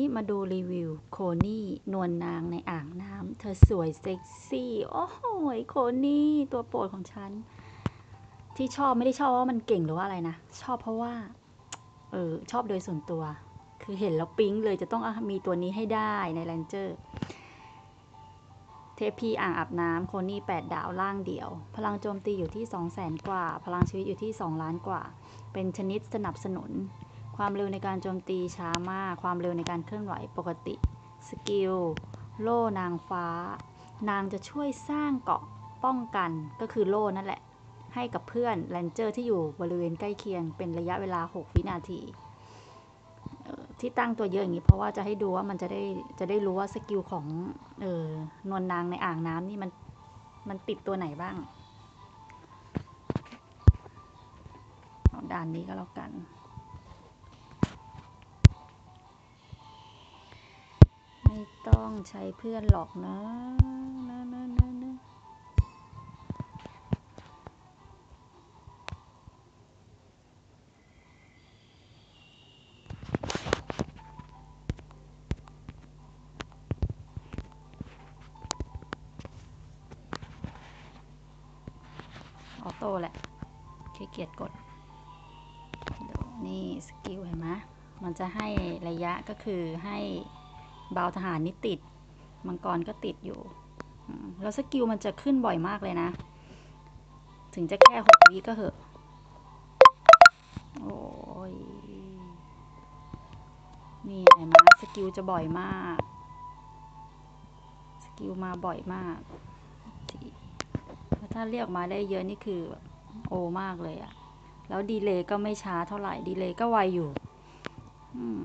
นี่มาดูรีวิวโคนี่นวลนางในอ่างน้ำเธอสวยเซ็กซี่ โอ้โหโคนี่ตัวโปรดของฉัน ที่ชอบไม่ได้ชอบว่ามันเก่งหรือว่าอะไรนะ ชอบเพราะว่า เออ ชอบโดยส่วนตัว คือเห็นแล้วปิ๊งเลยจะต้องอมีตัวนี้ให้ได้ในแรนเจอร์ เทพีอ่างอาบน้ำโคนี่8ดาวล่างเดี่ยว พลังโจมตีอยู่ที่2 0 0 0 0 0กว่า พลังชีวิตอยู่ที่2ล้านกว่า เป็นชนิดสนับสนุน ความเร็วในการโจมตีช้ามาก ความเร็วในการเคลื่อนไหวปกติ สกิล โล่นางฟ้า นางจะช่วยสร้างเกาะป้องกันก็คือโล่นั่นแหละ ให้กับเพื่อนแรนเจอร์ที่อยู่บริเวณใกล้เคียงเป็นระยะเวลา 6 วินาที ที่ตั้งตัวเยอะอย่างนี้เพราะว่าจะให้ดูว่ามันจะได้จะได้รู้ว่าสกิลของเออนวลนางในอ่างน้ำนี่มันมันติดตัวไหนบ้างด่านนี้ก็แล้วกัน ต้องใช้เพื่อนหรอกนะนะนะนะนะออโต้แหละขี้เกียจกดนี่สกิลเห็นไหมมันจะให้ระยะก็คือให้ บาทหารนี่ติด มังกรก็ติดอยู่ แล้วสกิลมันจะขึ้นบ่อยมากเลยนะ ถึงจะแค่หกวิก็เหอะ โอ้ย นี่เห็นไหมสกิลจะบ่อยมาก สกิลมาบ่อยมาก ถ้าเรียกมาได้เยอะนี่คือโอมากเลยอะแล้วดีเลย์ก็ไม่ช้าเท่าไหร่ ดีเลย์ก็ไวอยู่ อืม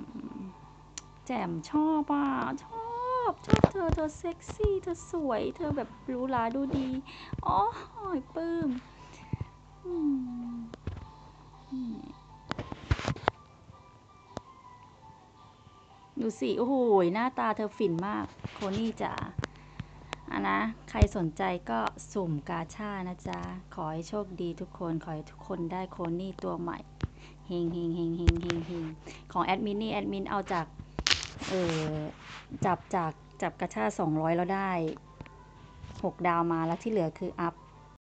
แจ่มชอบอะชอบชอบเธอเธอเซ็กซี่เธอสวยเธอแบบหรูหราดูดีอ๋อปลื้มอืมอืมดูสิ โอ้โห หน้าตาเธอฝิ่นมาก โคนี่จ๋าอะนะ ใครสนใจก็สุ่มกาชานะจ๊ะ ขอให้โชคดีทุกคน ขอให้ทุกคนได้โคนี่ตัวใหม่ เฮงเฮงเฮงเฮงเฮงเฮงของแอดมินนี่ แอดมินเอาจาก เออจับจากจับกระชาสองร้อยแล้วได้หกดาวมาแล้วที่เหลือคืออัพ